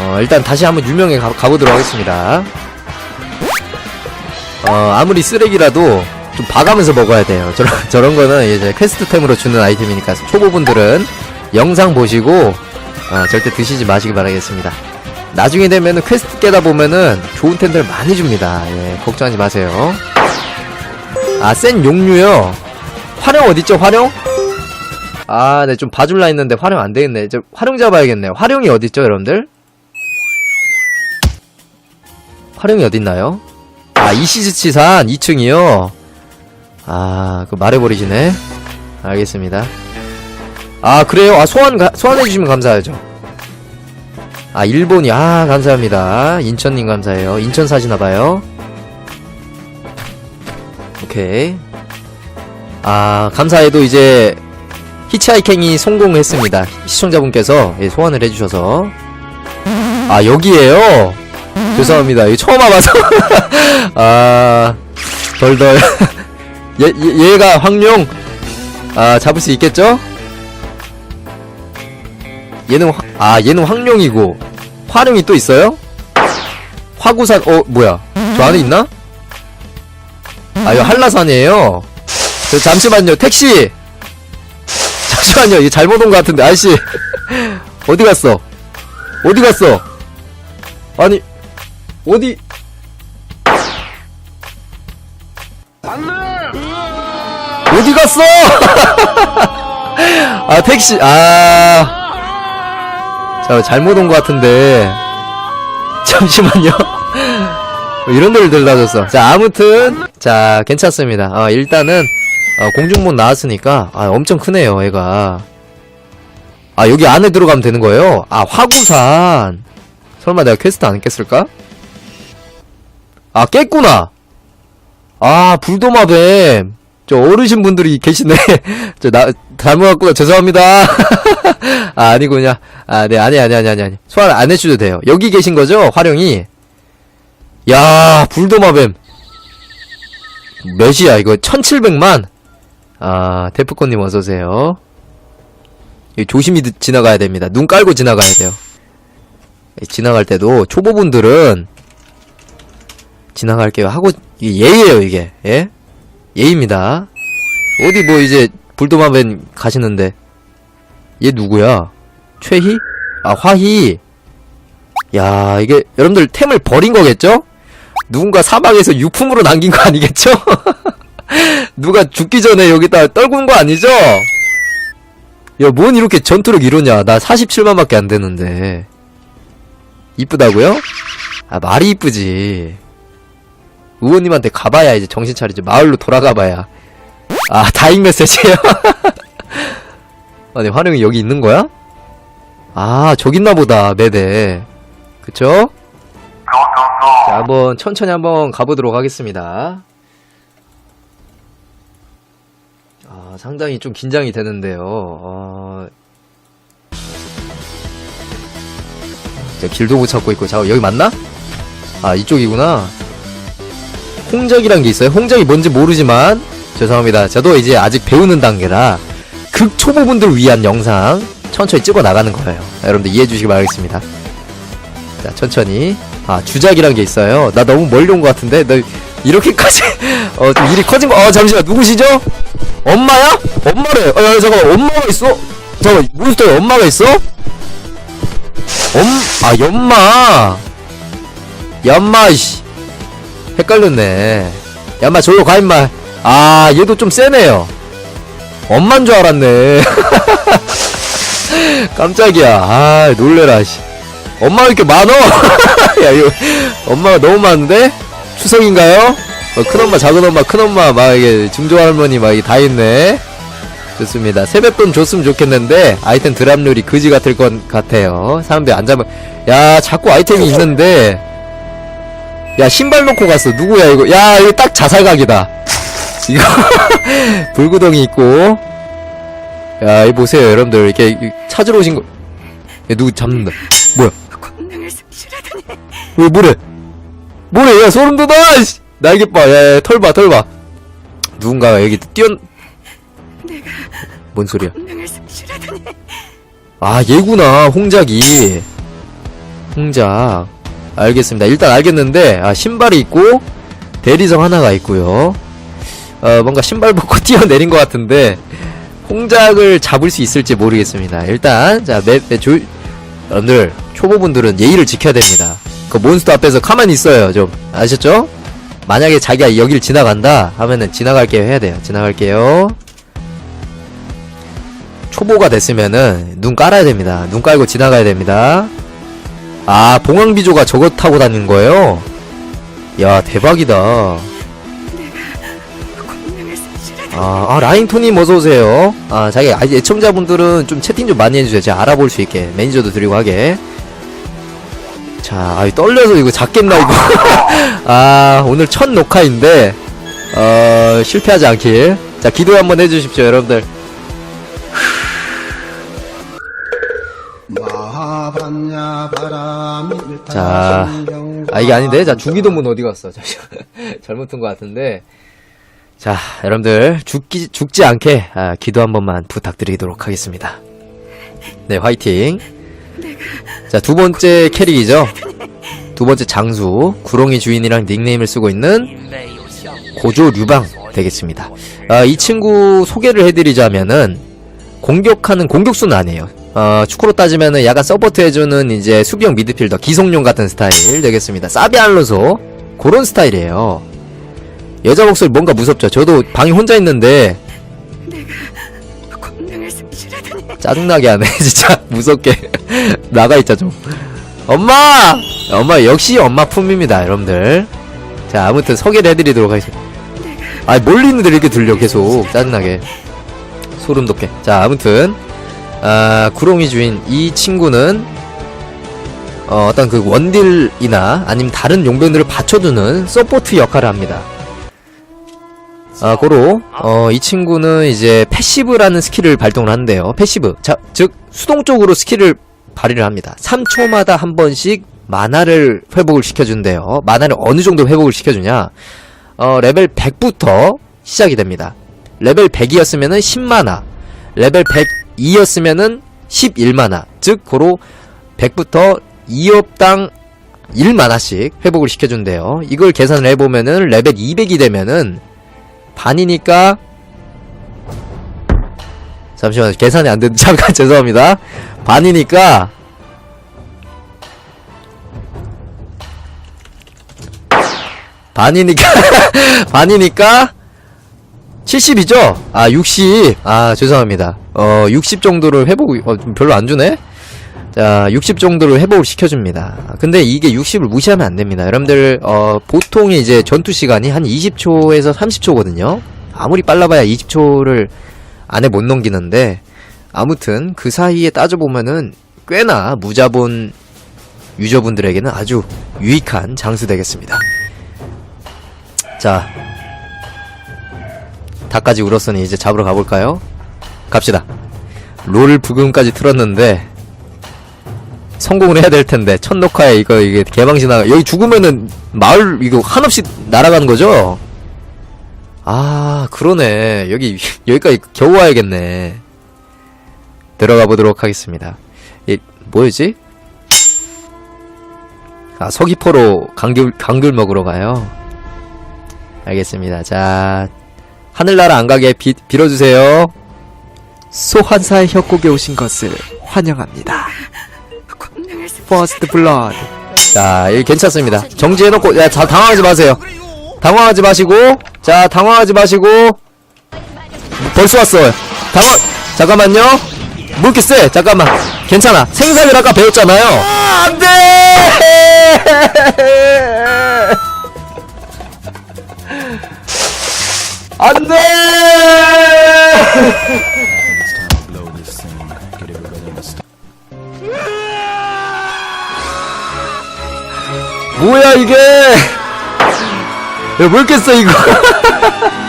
어, 일단 다시 한번 유명에 가, 가보도록 하겠습니다. 어, 아무리 쓰레기라도 좀 봐가면서 먹어야 돼요. 저런, 저런 거는 이제 퀘스트템으로 주는 아이템이니까 초보분들은 영상 보시고, 어, 절대 드시지 마시기 바라겠습니다. 나중에 되면은 퀘스트 깨다 보면은 좋은 템들 많이 줍니다. 예, 걱정하지 마세요. 아, 센 용류요. 활용 어딨죠, 활용? 아, 네, 좀 봐줄라 했는데 활용 안 되겠네. 저 활용 잡아야겠네요. 활용이 어딨죠, 여러분들? 활용이 어딨나요? 아, 이시즈치산 2층이요? 아, 그 말해버리시네. 알겠습니다. 아, 그래요? 아, 소환, 가, 소환해주시면 감사하죠. 아, 일본이, 아, 감사합니다. 인천님 감사해요. 인천 사시나봐요. 오케이. 아, 감사해도 이제, 히치하이킹이 성공했습니다. 시청자분께서 예, 소환을 해주셔서. 아, 여기에요? 죄송합니다. 이거 처음 와봐서. 아, 덜덜. 얘, 얘, 얘가 황룡. 아, 잡을 수 있겠죠? 얘는, 화, 아, 얘는 황룡이고. 화룡이 또 있어요? 화구산, 어, 뭐야. 저 안에 있나? 아, 이거 한라산이에요. 저, 잠시만요. 택시! 잠시만요. 이거 잘못 온 것 같은데. 아저씨. 어디 갔어? 어디 갔어? 아니, 어디? 어디 갔어? 아, 택시, 아. 자, 잘못 온 것 같은데. 잠시만요. 뭐 이런 데를 들다줬어. 자, 아무튼, 자, 괜찮습니다. 어, 일단은, 어, 공중문 나왔으니까, 아, 엄청 크네요, 얘가. 아, 여기 안에 들어가면 되는 거예요? 아, 화구산. 설마 내가 퀘스트 안 깼을까? 아, 깼구나! 아, 불도마뱀. 저 어르신 분들이 계시네. 저, 나, 왔구나. 죄송합니다. 아, 아니구나. 아, 네, 아니, 아니, 아니, 아니, 아니. 소환 안 해주셔도 돼요. 여기 계신 거죠? 활용이. 야, 불도마뱀. 몇이야, 이거? 1700만? 아, 데프콘님 어서오세요. 이 조심히 드- 지나가야 됩니다. 눈 깔고 지나가야 돼요. 이 지나갈 때도 초보분들은 지나갈게요 하고 이게 예의예요 이게 예 예입니다. 어디 뭐 이제 불도마뱀 가시는데 얘 누구야? 최희? 아 화희. 야 이게 여러분들 템을 버린 거겠죠? 누군가 사막에서 유품으로 남긴 거 아니겠죠? 누가 죽기 전에 여기다 떨군 거 아니죠? 야, 뭔 이렇게 전투력 이러냐. 나 47만밖에 안 되는데. 이쁘다고요? 아, 말이 이쁘지. 의원님한테 가봐야 이제 정신 차리지. 마을로 돌아가봐야. 아, 다잉 메시지예요 아니, 활용이 여기 있는 거야? 아, 저기 있나 보다. 네네. 그쵸? 자, 한번 천천히 한번 가보도록 하겠습니다. 아, 상당히 좀 긴장이 되는데요. 어... 길도 못 찾고 있고, 자, 여기 맞나? 아, 이쪽이구나. 홍적이란 게 있어요. 홍적이 뭔지 모르지만, 죄송합니다. 저도 이제 아직 배우는 단계라, 극초보분들 위한 영상, 천천히 찍어 나가는 거예요. 여러분들 이해해 주시기 바라겠습니다. 자, 천천히. 아, 주작이란 게 있어요. 나 너무 멀리 온 것 같은데? 너, 이렇게까지, 어, 좀 일이 커진 거, 어, 잠시만, 누구시죠? 엄마야? 엄마래. 어, 야, 잠깐만, 엄마가 있어? 잠깐만, 몬스터에 엄마가 있어? 엄, 아, 연마. 연마, 씨. 헷갈렸네. 연마, 저기로 가, 임마. 아, 얘도 좀 세네요. 엄만 줄 알았네. 깜짝이야. 아, 놀래라, 씨. 엄마 왜 이렇게 많어? 야, 이거, 엄마가 너무 많은데? 추석인가요? 어, 큰엄마, 작은엄마, 큰엄마, 막, 이게, 증조할머니, 막, 이게 다 있네. 좋습니다. 세뱃돈 줬으면 좋겠는데, 아이템 드랍률이 그지 같을 것 같아요. 사람들이 안 잡아. 야, 자꾸 아이템이 있는데, 야, 신발 놓고 갔어. 누구야, 이거. 야, 이거 딱 자살각이다. 이거, 불구덩이 있고. 야, 이 보세요, 여러분들. 이렇게 찾으러 오신 거. 야, 누구 잡는다. 뭐야? 권능을 삭출하다니 왜 뭐래? 뭐래? 야 소름 돋아! 씨. 날개 봐, 야, 야, 털 봐, 털 봐. 누군가가 여기 뛰어. 뭔 소리야? 권능을 삭출하다니 아 얘구나 홍작이. 홍작. 알겠습니다. 일단 알겠는데, 아, 신발이 있고, 대리석 하나가 있고요 어, 뭔가 신발 벗고 뛰어내린 것 같은데, 홍작을 잡을 수 있을지 모르겠습니다. 일단, 자, 맵, 맵 조, 여러분들, 초보분들은 예의를 지켜야 됩니다. 그 몬스터 앞에서 가만히 있어요, 좀. 아셨죠? 만약에 자기가 여길 지나간다 하면은 지나갈게요 해야 돼요. 지나갈게요. 초보가 됐으면은 눈 깔아야 됩니다. 눈 깔고 지나가야 됩니다. 아, 봉황비조가 저거 타고 다니는 거예요? 야, 대박이다. 아, 아 라인토님 어서오세요. 아, 자기 아, 애청자분들은 좀 채팅 좀 많이 해주세요. 제가 알아볼 수 있게. 매니저도 드리고 하게. 자, 아, 떨려서 이거 잡겠나, 이거. 아, 오늘 첫 녹화인데, 어, 실패하지 않길. 자, 기도 한번 해주십시오, 여러분들. 자, 아, 이게 아닌데? 자, 주기도문 어디 갔어? 잠시만. 잘못 둔것 같은데. 자, 여러분들, 죽기, 죽지 않게, 아, 기도 한 번만 부탁드리도록 하겠습니다. 네, 화이팅. 자, 두 번째 캐릭이죠. 두 번째 장수, 구렁이 주인이랑 닉네임을 쓰고 있는 고조 류방 되겠습니다. 아, 이 친구 소개를 해드리자면은, 공격하는 공격수는 아니에요. 어, 축구로 따지면은 약간 서포트 해주는 이제 수비형 미드필더, 기성용 같은 스타일 되겠습니다. 사비 알로소, 그런 스타일이에요. 여자 목소리 뭔가 무섭죠? 저도 방에 혼자 있는데, 짜증나게 하네 진짜. 무섭게 나가 있자 좀. 엄마! 엄마 역시 엄마 품입니다 여러분들. 자 아무튼 소개를 해드리도록 하겠습니다. 아 멀리 있는데 이렇게 들려 계속. 짜증나게. 소름 돋게. 자 아무튼 아 구렁이 주인 이 친구는 어, 어떤 그 원딜이나 아니면 다른 용병들을 받쳐주는 서포트 역할을 합니다 아, 고로, 어, 이 친구는 이제 패시브라는 스킬을 발동을 하는데요. 패시브. 자, 즉, 수동적으로 스킬을 발휘를 합니다. 3초마다 한 번씩 만화를 회복을 시켜준대요. 만화를 어느 정도 회복을 시켜주냐? 어, 레벨 100부터 시작이 됩니다. 레벨 100이었으면은 10만화. 레벨 102였으면은 11만화. 즉, 고로 100부터 2업당 1만화씩 회복을 시켜준대요. 이걸 계산을 해보면은 레벨 200이 되면은 반이니까 잠시만요 계산이 안 된 잠깐 죄송합니다 반이니까 반이니까 반이니까 70이죠? 아, 60. 아, 죄송합니다. 어, 60 정도를 회복, 어, 좀 별로 안 주네? 자, 60 정도를 회복을 시켜줍니다. 근데 이게 60을 무시하면 안 됩니다. 여러분들, 어, 보통 이제 전투 시간이 한 20초에서 30초거든요? 아무리 빨라봐야 20초를 안에 못 넘기는데, 아무튼, 그 사이에 따져보면은, 꽤나 무자본 유저분들에게는 아주 유익한 장수 되겠습니다. 자, 닭까지 울었으니 이제 잡으러 가볼까요? 갑시다. 롤 부금까지 틀었는데 성공을 해야 될 텐데 첫 녹화에 이거 이게 개방신화 여기 죽으면은 마을 이거 한없이 날아가는 거죠? 아 그러네 여기 여기까지 겨우 와야겠네. 들어가 보도록 하겠습니다. 이 뭐였지? 아 서귀포로 강귤 강귤 먹으러 가요. 알겠습니다. 자 하늘나라 안 가게 비, 빌어주세요. 소환사의 협곡에 오신 것을 환영합니다. 퍼스트 블러드. 자, 이 괜찮습니다. 정지해놓고, 야, 자, 당황하지 마세요. 당황하지 마시고, 자, 당황하지 마시고, 벌써 왔어요. 당황, 잠깐만요. 뭐 이렇게 세? 잠깐만. 괜찮아. 생사를 아까 배웠잖아요. 아, 안 돼! 안 돼! 뭐야 이게? 야, 뭘 깼어 이거?